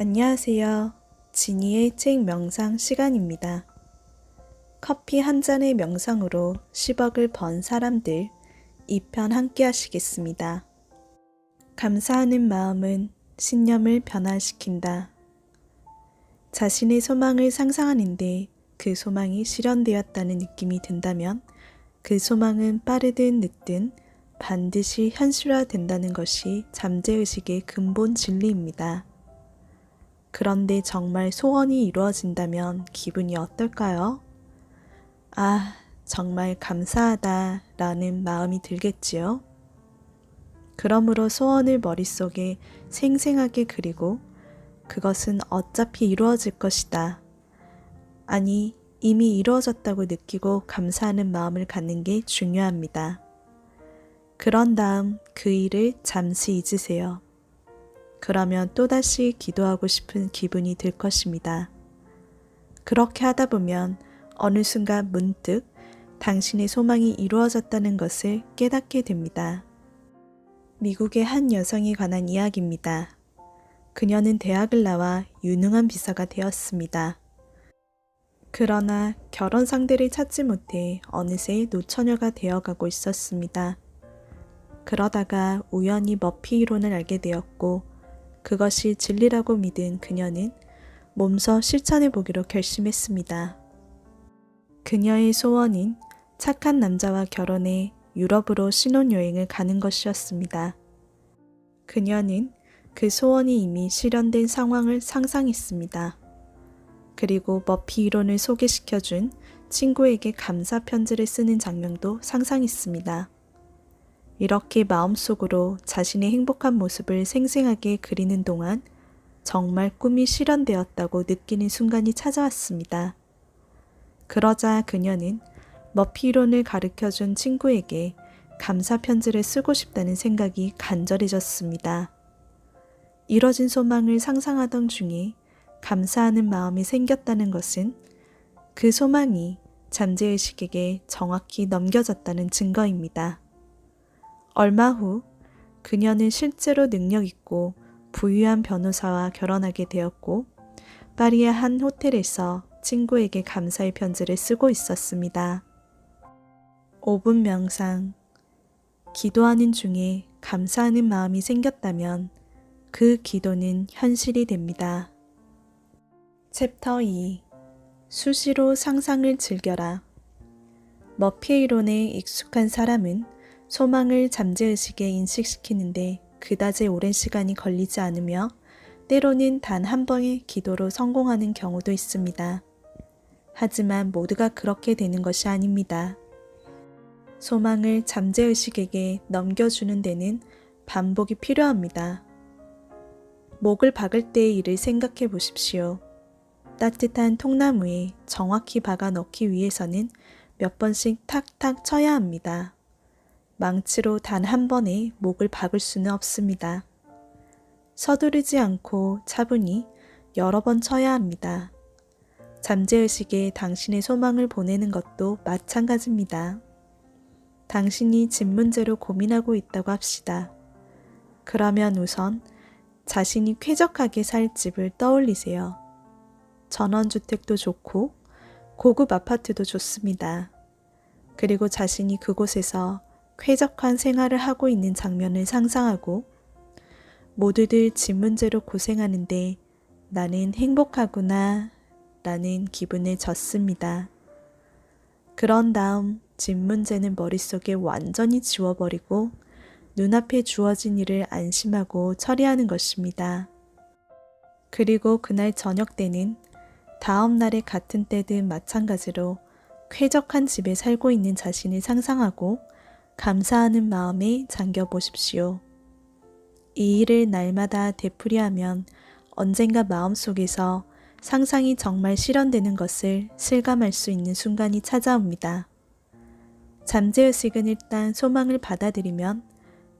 안녕하세요. 지니의 책 명상 시간입니다. 커피 한 잔의 명상으로 10억을 번 사람들 2편 함께 하시겠습니다. 감사하는 마음은 신념을 변화시킨다. 자신의 소망을 상상하는데 그 소망이 실현되었다는 느낌이 든다면 그 소망은 빠르든 늦든 반드시 현실화된다는 것이 잠재의식의 근본 진리입니다. 그런데 정말 소원이 이루어진다면 기분이 어떨까요? 아, 정말 감사하다 라는 마음이 들겠지요? 그러므로 소원을 머릿속에 생생하게 그리고 그것은 어차피 이루어질 것이다. 아니, 이미 이루어졌다고 느끼고 감사하는 마음을 갖는 게 중요합니다. 그런 다음 그 일을 잠시 잊으세요. 그러면 또다시 기도하고 싶은 기분이 들 것입니다. 그렇게 하다 보면 어느 순간 문득 당신의 소망이 이루어졌다는 것을 깨닫게 됩니다. 미국의 한 여성에 관한 이야기입니다. 그녀는 대학을 나와 유능한 비서가 되었습니다. 그러나 결혼 상대를 찾지 못해 어느새 노처녀가 되어가고 있었습니다. 그러다가 우연히 머피 이론을 알게 되었고 그것이 진리라고 믿은 그녀는 몸소 실천해 보기로 결심했습니다. 그녀의 소원인 착한 남자와 결혼해 유럽으로 신혼여행을 가는 것이었습니다. 그녀는 그 소원이 이미 실현된 상황을 상상했습니다. 그리고 머피 이론을 소개시켜준 친구에게 감사 편지를 쓰는 장면도 상상했습니다. 이렇게 마음속으로 자신의 행복한 모습을 생생하게 그리는 동안 정말 꿈이 실현되었다고 느끼는 순간이 찾아왔습니다. 그러자 그녀는 머피론을 가르쳐 준 친구에게 감사 편지를 쓰고 싶다는 생각이 간절해졌습니다. 이뤄진 소망을 상상하던 중에 감사하는 마음이 생겼다는 것은 그 소망이 잠재의식에게 정확히 넘겨졌다는 증거입니다. 얼마 후 그녀는 실제로 능력 있고 부유한 변호사와 결혼하게 되었고 파리의 한 호텔에서 친구에게 감사의 편지를 쓰고 있었습니다. 5분 명상. 기도하는 중에 감사하는 마음이 생겼다면 그 기도는 현실이 됩니다. 챕터 2 수시로 상상을 즐겨라. 머피의 이론에 익숙한 사람은 소망을 잠재의식에 인식시키는데 그다지 오랜 시간이 걸리지 않으며 때로는 단 한 번의 기도로 성공하는 경우도 있습니다. 하지만 모두가 그렇게 되는 것이 아닙니다. 소망을 잠재의식에게 넘겨주는 데는 반복이 필요합니다. 목을 박을 때의 일을 생각해 보십시오. 따뜻한 통나무에 정확히 박아 넣기 위해서는 몇 번씩 탁탁 쳐야 합니다. 망치로 단 한 번에 목을 박을 수는 없습니다. 서두르지 않고 차분히 여러 번 쳐야 합니다. 잠재의식에 당신의 소망을 보내는 것도 마찬가지입니다. 당신이 집 문제로 고민하고 있다고 합시다. 그러면 우선 자신이 쾌적하게 살 집을 떠올리세요. 전원주택도 좋고 고급 아파트도 좋습니다. 그리고 자신이 그곳에서 쾌적한 생활을 하고 있는 장면을 상상하고 모두들 집 문제로 고생하는데 나는 행복하구나 라는 기분을 졌습니다. 그런 다음 집 문제는 머릿속에 완전히 지워버리고 눈앞에 주어진 일을 안심하고 처리하는 것입니다. 그리고 그날 저녁 때는 다음 날의 같은 때든 마찬가지로 쾌적한 집에 살고 있는 자신을 상상하고 감사하는 마음에 잠겨 보십시오. 이 일을 날마다 되풀이하면 언젠가 마음속에서 상상이 정말 실현되는 것을 실감할 수 있는 순간이 찾아옵니다. 잠재의식은 일단 소망을 받아들이면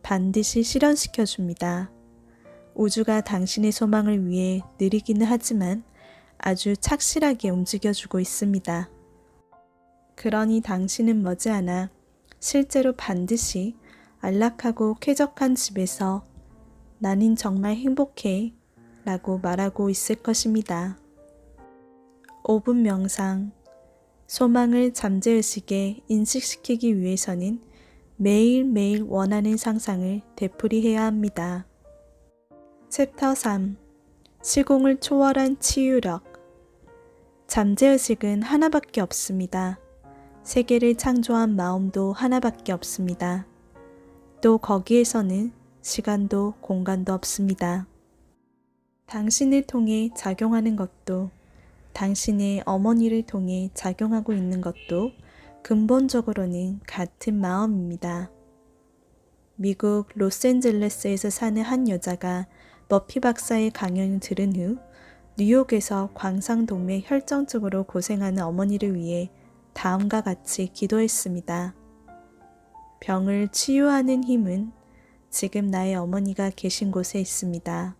반드시 실현시켜 줍니다. 우주가 당신의 소망을 위해 느리기는 하지만 아주 착실하게 움직여주고 있습니다. 그러니 당신은 머지않아 실제로 반드시 안락하고 쾌적한 집에서 나는 정말 행복해 라고 말하고 있을 것입니다. 5분 명상. 소망을 잠재의식에 인식시키기 위해서는 매일매일 원하는 상상을 되풀이해야 합니다. 챕터 3. 시공을 초월한 치유력. 잠재의식은 하나밖에 없습니다. 세계를 창조한 마음도 하나밖에 없습니다. 또 거기에서는 시간도 공간도 없습니다. 당신을 통해 작용하는 것도 당신의 어머니를 통해 작용하고 있는 것도 근본적으로는 같은 마음입니다. 미국 로스앤젤레스에서 사는 한 여자가 머피 박사의 강연을 들은 후 뉴욕에서 광상동맥 혈전증으로 고생하는 어머니를 위해 다음과 같이 기도했습니다. 병을 치유하는 힘은 지금 나의 어머니가 계신 곳에 있습니다.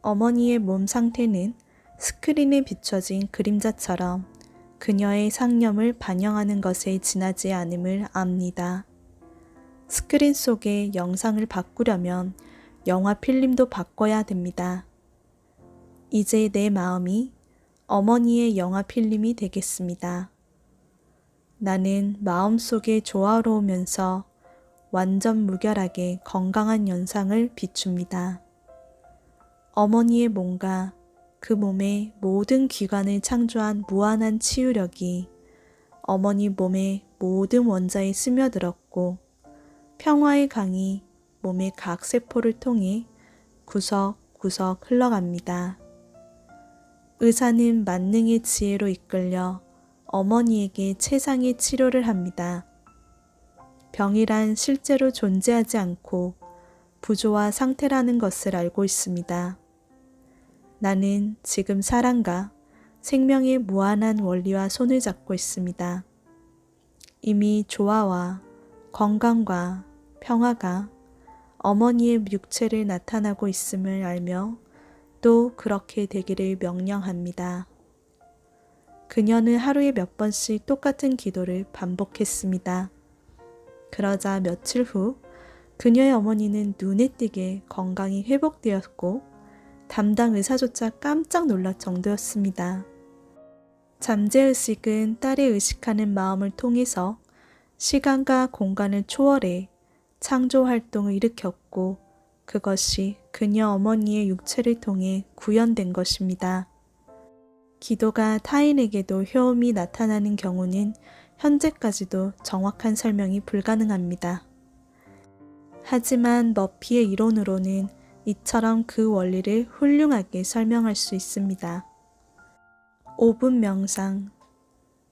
어머니의 몸 상태는 스크린에 비춰진 그림자처럼 그녀의 상념을 반영하는 것에 지나지 않음을 압니다. 스크린 속의 영상을 바꾸려면 영화 필름도 바꿔야 됩니다. 이제 내 마음이 어머니의 영화 필름이 되겠습니다. 나는 마음속에 조화로우면서 완전 무결하게 건강한 연상을 비춥니다. 어머니의 몸과 그 몸의 모든 기관을 창조한 무한한 치유력이 어머니 몸의 모든 원자에 스며들었고 평화의 강이 몸의 각 세포를 통해 구석구석 흘러갑니다. 의사는 만능의 지혜로 이끌려 어머니에게 최상의 치료를 합니다. 병이란 실제로 존재하지 않고 부조화 상태라는 것을 알고 있습니다. 나는 지금 사랑과 생명의 무한한 원리와 손을 잡고 있습니다. 이미 조화와 건강과 평화가 어머니의 육체를 나타나고 있음을 알며 또 그렇게 되기를 명령합니다. 그녀는 하루에 몇 번씩 똑같은 기도를 반복했습니다. 그러자 며칠 후 그녀의 어머니는 눈에 띄게 건강이 회복되었고 담당 의사조차 깜짝 놀랄 정도였습니다. 잠재의식은 딸이 의식하는 마음을 통해서 시간과 공간을 초월해 창조 활동을 일으켰고 그것이 그녀 어머니의 육체를 통해 구현된 것입니다. 기도가 타인에게도 효험이 나타나는 경우는 현재까지도 정확한 설명이 불가능합니다. 하지만 머피의 이론으로는 이처럼 그 원리를 훌륭하게 설명할 수 있습니다. 5분 명상.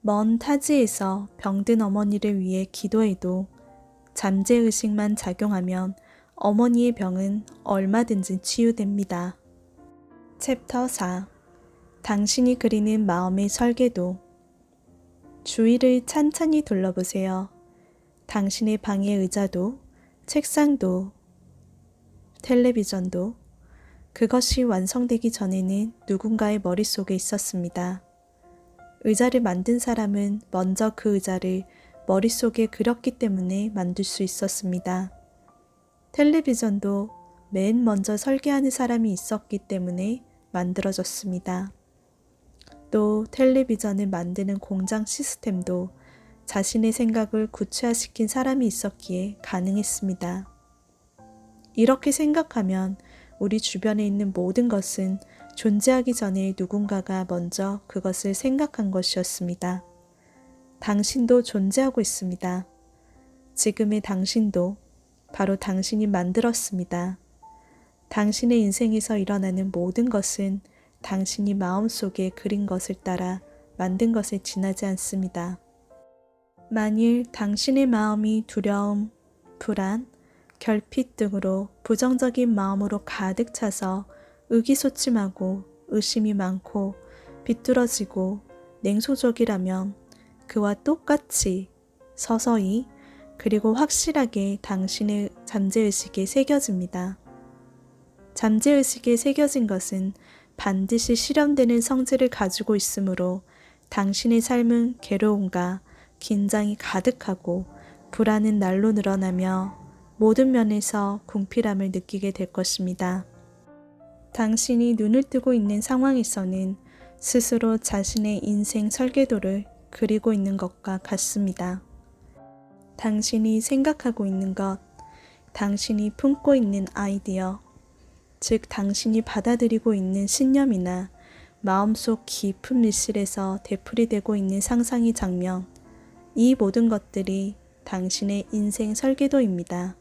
먼 타지에서 병든 어머니를 위해 기도해도 잠재의식만 작용하면 어머니의 병은 얼마든지 치유됩니다. 챕터 4. 당신이 그리는 마음의 설계도. 주위를 찬찬히 둘러보세요. 당신의 방의 의자도, 책상도, 텔레비전도 그것이 완성되기 전에는 누군가의 머릿속에 있었습니다. 의자를 만든 사람은 먼저 그 의자를 머릿속에 그렸기 때문에 만들 수 있었습니다. 텔레비전도 맨 먼저 설계하는 사람이 있었기 때문에 만들어졌습니다. 또 텔레비전을 만드는 공장 시스템도 자신의 생각을 구체화시킨 사람이 있었기에 가능했습니다. 이렇게 생각하면 우리 주변에 있는 모든 것은 존재하기 전에 누군가가 먼저 그것을 생각한 것이었습니다. 당신도 존재하고 있습니다. 지금의 당신도 바로 당신이 만들었습니다. 당신의 인생에서 일어나는 모든 것은 당신이 마음속에 그린 것을 따라 만든 것에 지나지 않습니다. 만일 당신의 마음이 두려움, 불안, 결핍 등으로 부정적인 마음으로 가득 차서 의기소침하고 의심이 많고 비뚤어지고 냉소적이라면 그와 똑같이 서서히 그리고 확실하게 당신의 잠재의식에 새겨집니다. 잠재의식에 새겨진 것은 반드시 실현되는 성질을 가지고 있으므로 당신의 삶은 괴로움과 긴장이 가득하고 불안은 날로 늘어나며 모든 면에서 궁핍함을 느끼게 될 것입니다. 당신이 눈을 뜨고 있는 상황에서는 스스로 자신의 인생 설계도를 그리고 있는 것과 같습니다. 당신이 생각하고 있는 것, 당신이 품고 있는 아이디어, 즉 당신이 받아들이고 있는 신념이나 마음속 깊은 밀실에서 되풀이되고 있는 상상의 장면, 이 모든 것들이 당신의 인생 설계도입니다.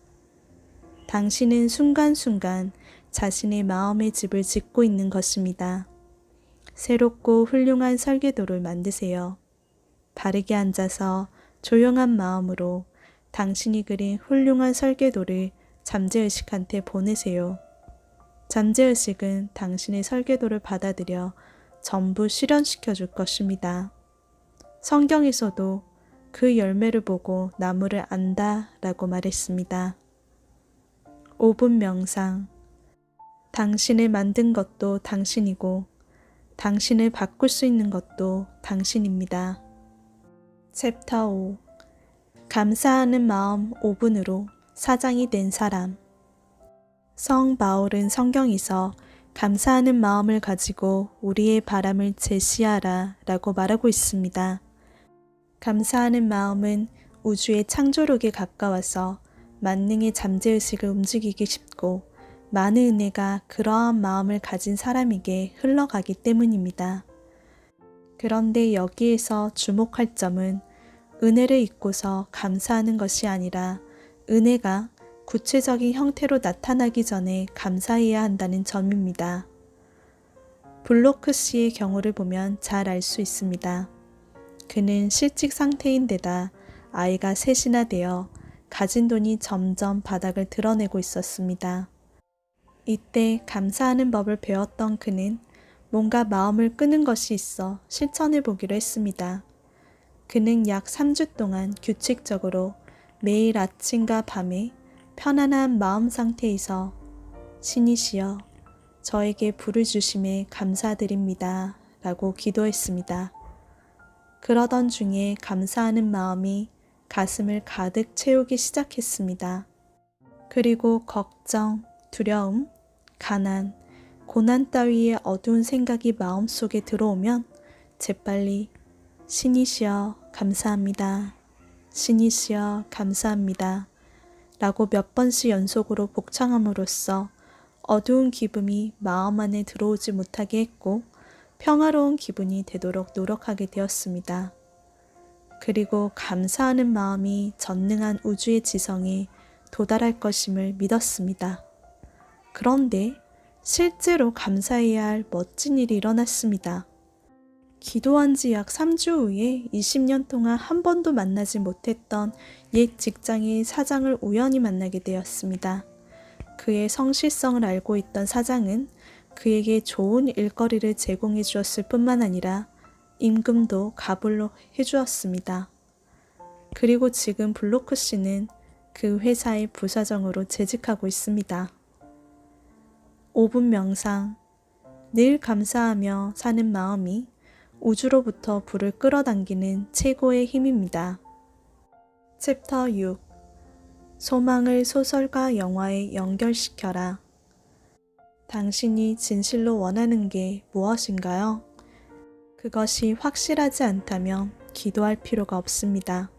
당신은 순간순간 자신의 마음의 집을 짓고 있는 것입니다. 새롭고 훌륭한 설계도를 만드세요. 바르게 앉아서 조용한 마음으로 당신이 그린 훌륭한 설계도를 잠재의식한테 보내세요. 잠재의식은 당신의 설계도를 받아들여 전부 실현시켜 줄 것입니다. 성경에서도 그 열매를 보고 나무를 안다 라고 말했습니다. 5분 명상. 당신을 만든 것도 당신이고, 당신을 바꿀 수 있는 것도 당신입니다. 챕터 5. 감사하는 마음 5분으로 사장이 된 사람. 성 바울은 성경에서 감사하는 마음을 가지고 우리의 바람을 제시하라 라고 말하고 있습니다. 감사하는 마음은 우주의 창조력에 가까워서 만능의 잠재의식을 움직이기 쉽고 많은 은혜가 그러한 마음을 가진 사람에게 흘러가기 때문입니다. 그런데 여기에서 주목할 점은 은혜를 잊고서 감사하는 것이 아니라 은혜가 구체적인 형태로 나타나기 전에 감사해야 한다는 점입니다. 블로크 씨의 경우를 보면 잘 알 수 있습니다. 그는 실직 상태인데다 아이가 셋이나 되어 가진 돈이 점점 바닥을 드러내고 있었습니다. 이때 감사하는 법을 배웠던 그는 뭔가 마음을 끄는 것이 있어 실천해 보기로 했습니다. 그는 약 3주 동안 규칙적으로 매일 아침과 밤에 편안한 마음 상태에서 신이시여 저에게 불을 주심에 감사드립니다. 라고 기도했습니다. 그러던 중에 감사하는 마음이 가슴을 가득 채우기 시작했습니다. 그리고 걱정, 두려움, 가난, 고난 따위의 어두운 생각이 마음속에 들어오면 재빨리 신이시여 감사합니다. 신이시여 감사합니다. 라고 몇 번씩 연속으로 복창함으로써 어두운 기분이 마음 안에 들어오지 못하게 했고 평화로운 기분이 되도록 노력하게 되었습니다. 그리고 감사하는 마음이 전능한 우주의 지성에 도달할 것임을 믿었습니다. 그런데 실제로 감사해야 할 멋진 일이 일어났습니다. 기도한 지 약 3주 후에 20년 동안 한 번도 만나지 못했던 옛 직장의 사장을 우연히 만나게 되었습니다. 그의 성실성을 알고 있던 사장은 그에게 좋은 일거리를 제공해 주었을 뿐만 아니라 임금도 가불로 해 주었습니다. 그리고 지금 블로크 씨는 그 회사의 부사장으로 재직하고 있습니다. 5분 명상. 늘 감사하며 사는 마음이 우주로부터 불을 끌어당기는 최고의 힘입니다. 챕터 6 소망을 소설과 영화에 연결시켜라. 당신이 진실로 원하는 게 무엇인가요? 그것이 확실하지 않다면 기도할 필요가 없습니다.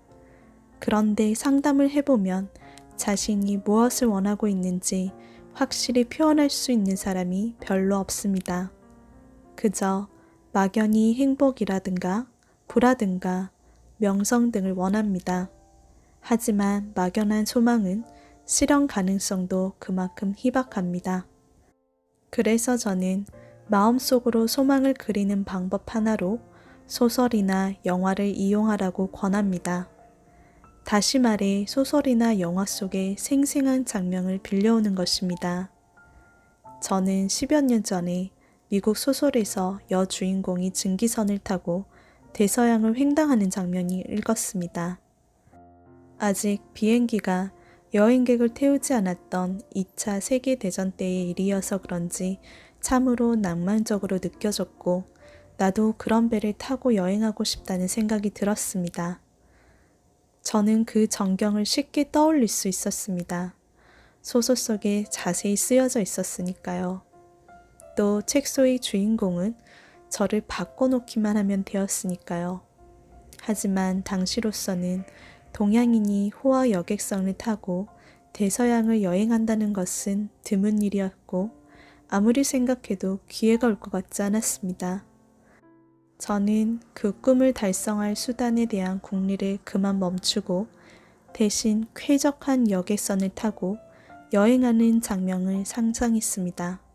그런데 상담을 해보면 자신이 무엇을 원하고 있는지 확실히 표현할 수 있는 사람이 별로 없습니다. 그저 막연히 행복이라든가 부라든가 명성 등을 원합니다. 하지만 막연한 소망은 실현 가능성도 그만큼 희박합니다. 그래서 저는 마음속으로 소망을 그리는 방법 하나로 소설이나 영화를 이용하라고 권합니다. 다시 말해 소설이나 영화 속의 생생한 장면을 빌려오는 것입니다. 저는 10여 년 전에 미국 소설에서 여주인공이 증기선을 타고 대서양을 횡단하는 장면이 읽었습니다. 아직 비행기가 여행객을 태우지 않았던 2차 세계대전 때의 일이어서 그런지 참으로 낭만적으로 느껴졌고 나도 그런 배를 타고 여행하고 싶다는 생각이 들었습니다. 저는 그 전경을 쉽게 떠올릴 수 있었습니다. 소설 속에 자세히 쓰여져 있었으니까요. 또 책소의 주인공은 저를 바꿔놓기만 하면 되었으니까요. 하지만 당시로서는 동양인이 호화 여객선을 타고 대서양을 여행한다는 것은 드문 일이었고 아무리 생각해도 기회가 올 것 같지 않았습니다. 저는 그 꿈을 달성할 수단에 대한 궁리를 그만 멈추고 대신 쾌적한 여객선을 타고 여행하는 장면을 상상했습니다.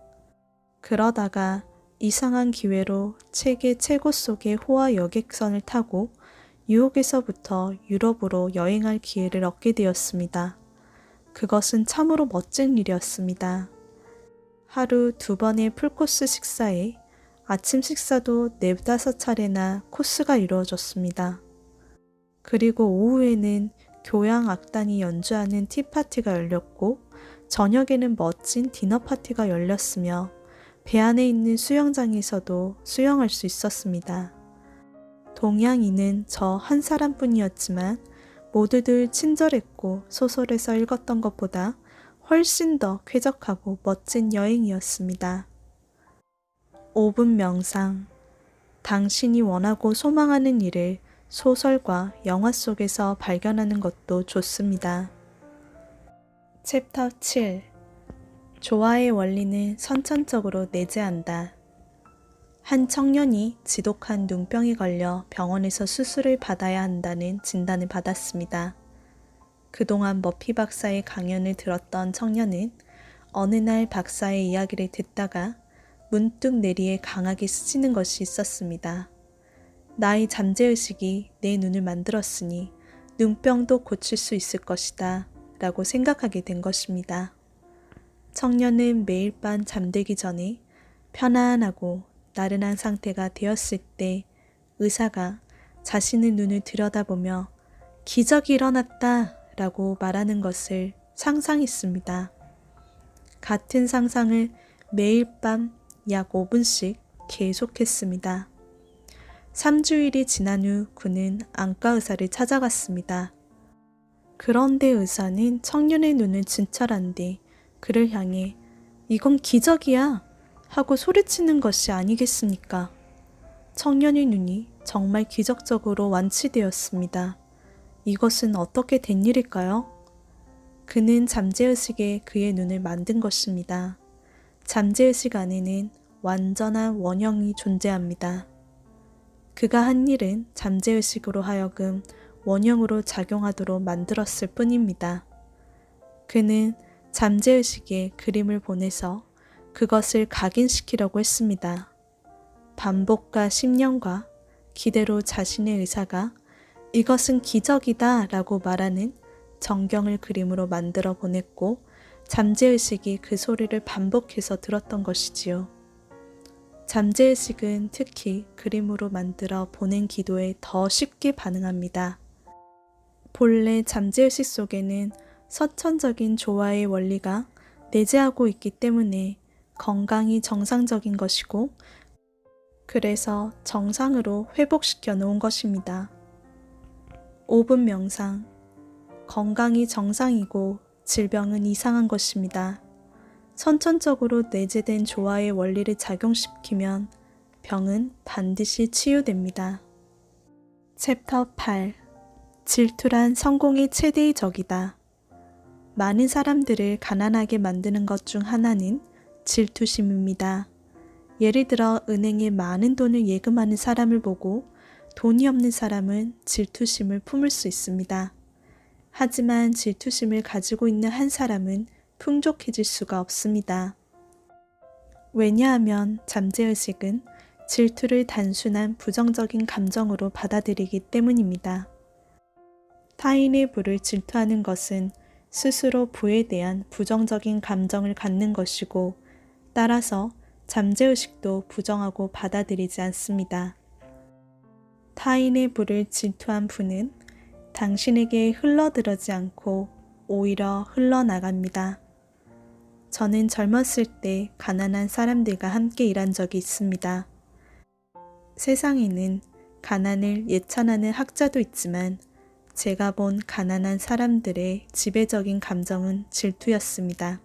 그러다가 이상한 기회로 세계 최고 속의 호화 여객선을 타고 뉴욕에서부터 유럽으로 여행할 기회를 얻게 되었습니다. 그것은 참으로 멋진 일이었습니다. 하루 두 번의 풀코스 식사에 아침 식사도 네다섯 차례나 코스가 이루어졌습니다. 그리고 오후에는 교양 악단이 연주하는 티파티가 열렸고 저녁에는 멋진 디너 파티가 열렸으며 배 안에 있는 수영장에서도 수영할 수 있었습니다. 동양인은 저 한 사람뿐이었지만 모두들 친절했고 소설에서 읽었던 것보다 훨씬 더 쾌적하고 멋진 여행이었습니다. 5분 명상. 당신이 원하고 소망하는 일을 소설과 영화 속에서 발견하는 것도 좋습니다. 챕터 7 조화의 원리는 선천적으로 내재한다. 한 청년이 지독한 눈병에 걸려 병원에서 수술을 받아야 한다는 진단을 받았습니다. 그동안 머피 박사의 강연을 들었던 청년은 어느 날 박사의 이야기를 듣다가 문득 내리에 강하게 스치는 것이 있었습니다. 나의 잠재의식이 내 눈을 만들었으니 눈병도 고칠 수 있을 것이다 라고 생각하게 된 것입니다. 청년은 매일 밤 잠들기 전에 편안하고 나른한 상태가 되었을 때 의사가 자신의 눈을 들여다보며 기적이 일어났다 라고 말하는 것을 상상했습니다. 같은 상상을 매일 밤 약 5분씩 계속했습니다. 3주일이 지난 후 그는 안과 의사를 찾아갔습니다. 그런데 의사는 청년의 눈을 진찰한 뒤 그를 향해 이건 기적이야 하고 소리치는 것이 아니겠습니까? 청년의 눈이 정말 기적적으로 완치되었습니다. 이것은 어떻게 된 일일까요? 그는 잠재의식에 그의 눈을 만든 것입니다. 잠재의식 안에는 완전한 원형이 존재합니다. 그가 한 일은 잠재의식으로 하여금 원형으로 작용하도록 만들었을 뿐입니다. 그는 잠재의식에 그림을 보내서 그것을 각인시키려고 했습니다. 반복과 심령과 기대로 자신의 의사가 이것은 기적이다 라고 말하는 정경을 그림으로 만들어 보냈고 잠재의식이 그 소리를 반복해서 들었던 것이지요. 잠재의식은 특히 그림으로 만들어 보낸 기도에 더 쉽게 반응합니다. 본래 잠재의식 속에는 서천적인 조화의 원리가 내재하고 있기 때문에 건강이 정상적인 것이고 그래서 정상으로 회복시켜 놓은 것입니다. 5분 명상. 건강이 정상이고 질병은 이상한 것입니다. 선천적으로 내재된 조화의 원리를 작용시키면 병은 반드시 치유됩니다. 챕터 8 질투란 성공의 최대의 적이다. 많은 사람들을 가난하게 만드는 것 중 하나는 질투심입니다. 예를 들어 은행에 많은 돈을 예금하는 사람을 보고 돈이 없는 사람은 질투심을 품을 수 있습니다. 하지만 질투심을 가지고 있는 한 사람은 풍족해질 수가 없습니다. 왜냐하면 잠재의식은 질투를 단순한 부정적인 감정으로 받아들이기 때문입니다. 타인의 부를 질투하는 것은 스스로 부에 대한 부정적인 감정을 갖는 것이고 따라서 잠재의식도 부정하고 받아들이지 않습니다. 타인의 부를 질투한 부는 당신에게 흘러들어지 않고 오히려 흘러나갑니다. 저는 젊었을 때 가난한 사람들과 함께 일한 적이 있습니다. 세상에는 가난을 예찬하는 학자도 있지만 제가 본 가난한 사람들의 지배적인 감정은 질투였습니다.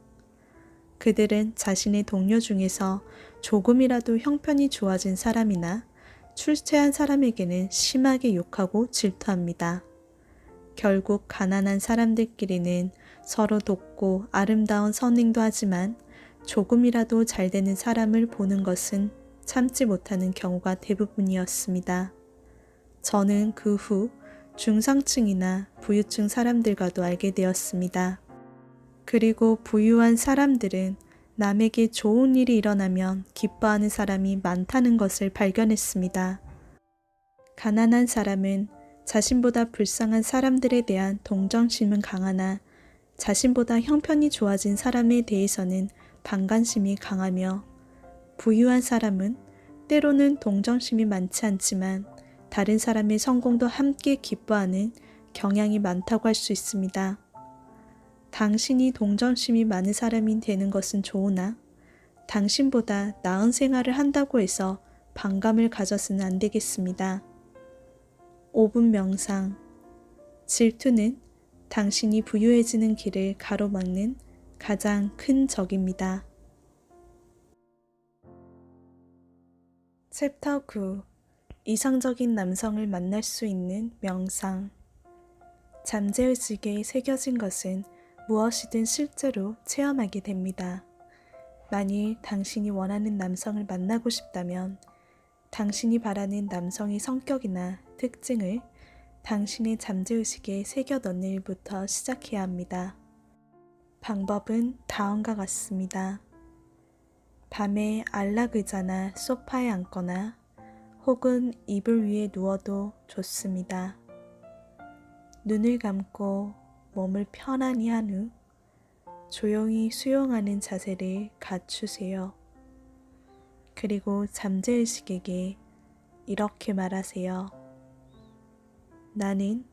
그들은 자신의 동료 중에서 조금이라도 형편이 좋아진 사람이나 출세한 사람에게는 심하게 욕하고 질투합니다. 결국 가난한 사람들끼리는 서로 돕고 아름다운 선행도 하지만 조금이라도 잘 되는 사람을 보는 것은 참지 못하는 경우가 대부분이었습니다. 저는 그 후 중상층이나 부유층 사람들과도 알게 되었습니다. 그리고 부유한 사람들은 남에게 좋은 일이 일어나면 기뻐하는 사람이 많다는 것을 발견했습니다. 가난한 사람은 자신보다 불쌍한 사람들에 대한 동정심은 강하나 자신보다 형편이 좋아진 사람에 대해서는 반간심이 강하며 부유한 사람은 때로는 동정심이 많지 않지만 다른 사람의 성공도 함께 기뻐하는 경향이 많다고 할 수 있습니다. 당신이 동정심이 많은 사람이 되는 것은 좋으나 당신보다 나은 생활을 한다고 해서 반감을 가져서는 안 되겠습니다. 5분 명상. 질투는 당신이 부유해지는 길을 가로막는 가장 큰 적입니다. 챕터 9 이상적인 남성을 만날 수 있는 명상 잠재의식에 새겨진 것은 무엇이든 실제로 체험하게 됩니다. 만일 당신이 원하는 남성을 만나고 싶다면 당신이 바라는 남성의 성격이나 특징을 당신의 잠재의식에 새겨 넣는 일부터 시작해야 합니다. 방법은 다음과 같습니다. 밤에 안락 의자나 소파에 앉거나 혹은 이불 위에 누워도 좋습니다. 눈을 감고 몸을 편안히 한 후 조용히 수용하는 자세를 갖추세요. 그리고 잠재의식에게 이렇게 말하세요. 나는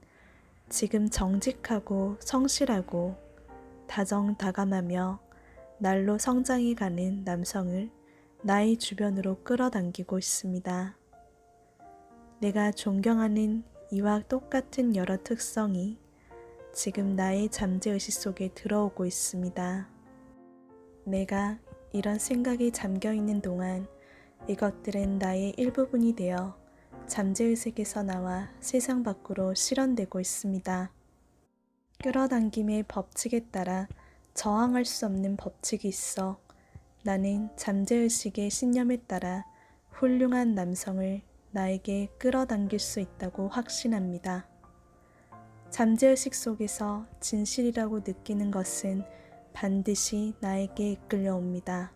지금 정직하고 성실하고 다정다감하며 날로 성장해 가는 남성을 나의 주변으로 끌어당기고 있습니다. 내가 존경하는 이와 똑같은 여러 특성이 지금 나의 잠재의식 속에 들어오고 있습니다. 내가 이런 생각에 잠겨 있는 동안 이것들은 나의 일부분이 되어 잠재의식에서 나와 세상 밖으로 실현되고 있습니다. 끌어당김의 법칙에 따라 저항할 수 없는 법칙이 있어 나는 잠재의식의 신념에 따라 훌륭한 남성을 나에게 끌어당길 수 있다고 확신합니다. 잠재의식 속에서 진실이라고 느끼는 것은 반드시 나에게 이끌려옵니다.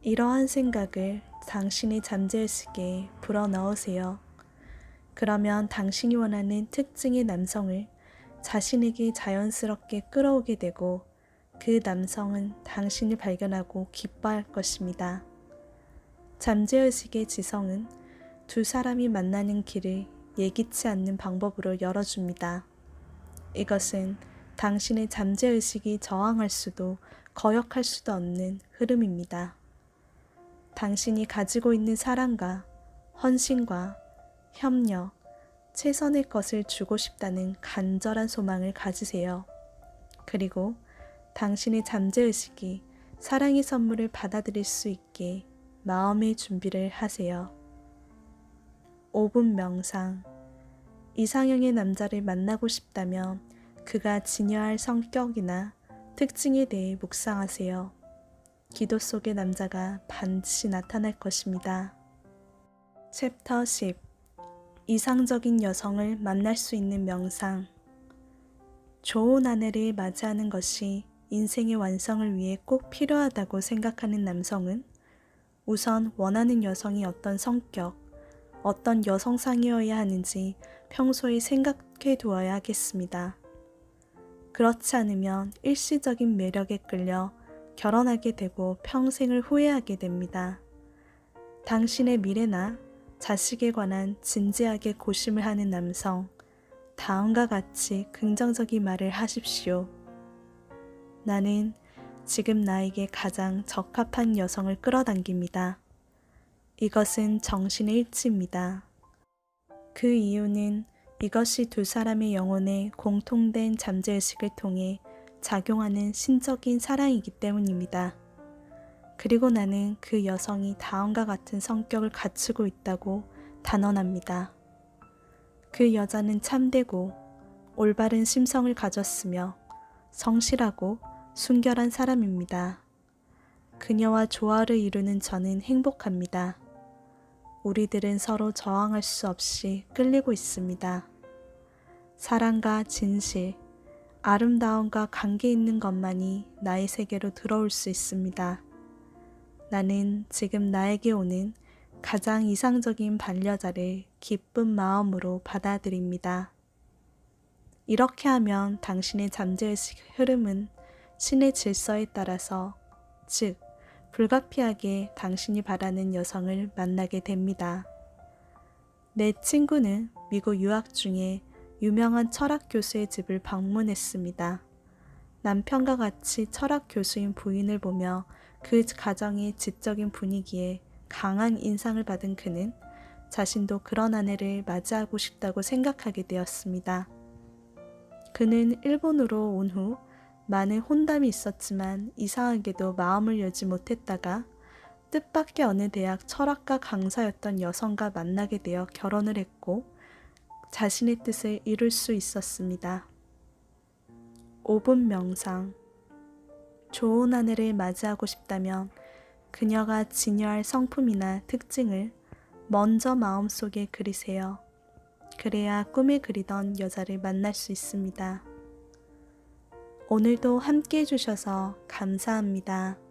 이러한 생각을 당신의 잠재의식에 불어넣으세요. 그러면 당신이 원하는 특징의 남성을 자신에게 자연스럽게 끌어오게 되고 그 남성은 당신을 발견하고 기뻐할 것입니다. 잠재의식의 지성은 두 사람이 만나는 길을 예기치 않는 방법으로 열어줍니다. 이것은 당신의 잠재의식이 저항할 수도 거역할 수도 없는 흐름입니다. 당신이 가지고 있는 사랑과 헌신과 협력, 최선의 것을 주고 싶다는 간절한 소망을 가지세요. 그리고 당신의 잠재의식이 사랑의 선물을 받아들일 수 있게 마음의 준비를 하세요. 5분 명상. 이상형의 남자를 만나고 싶다면 그가 지녀할 성격이나 특징에 대해 묵상하세요. 기도 속의 남자가 반드시 나타날 것입니다. 챕터 10 이상적인 여성을 만날 수 있는 명상 좋은 아내를 맞이하는 것이 인생의 완성을 위해 꼭 필요하다고 생각하는 남성은 우선 원하는 여성이 어떤 성격, 어떤 여성상이어야 하는지 평소에 생각해 두어야 하겠습니다. 그렇지 않으면 일시적인 매력에 끌려 결혼하게 되고 평생을 후회하게 됩니다. 당신의 미래나 자식에 관한 진지하게 고심을 하는 남성, 다음과 같이 긍정적인 말을 하십시오. 나는 지금 나에게 가장 적합한 여성을 끌어당깁니다. 이것은 정신의 일치입니다. 그 이유는 이것이 두 사람의 영혼의 공통된 잠재의식을 통해 작용하는 신적인 사랑이기 때문입니다. 그리고 나는 그 여성이 다음과 같은 성격을 갖추고 있다고 단언합니다. 그 여자는 참되고 올바른 심성을 가졌으며 성실하고 순결한 사람입니다. 그녀와 조화를 이루는 저는 행복합니다. 우리들은 서로 저항할 수 없이 끌리고 있습니다. 사랑과 진실, 아름다움과 관계 있는 것만이 나의 세계로 들어올 수 있습니다. 나는 지금 나에게 오는 가장 이상적인 반려자를 기쁜 마음으로 받아들입니다. 이렇게 하면 당신의 잠재의식 흐름은 신의 질서에 따라서, 즉, 불가피하게 당신이 바라는 여성을 만나게 됩니다. 내 친구는 미국 유학 중에 유명한 철학 교수의 집을 방문했습니다. 남편과 같이 철학 교수인 부인을 보며 그 가정의 지적인 분위기에 강한 인상을 받은 그는 자신도 그런 아내를 맞이하고 싶다고 생각하게 되었습니다. 그는 일본으로 온 후 많은 혼담이 있었지만 이상하게도 마음을 열지 못했다가 뜻밖의 어느 대학 철학과 강사였던 여성과 만나게 되어 결혼을 했고 자신의 뜻을 이룰 수 있었습니다. 5분 명상 좋은 아내를 맞이하고 싶다면 그녀가 지녀할 성품이나 특징을 먼저 마음속에 그리세요. 그래야 꿈에 그리던 여자를 만날 수 있습니다. 오늘도 함께 해주셔서 감사합니다.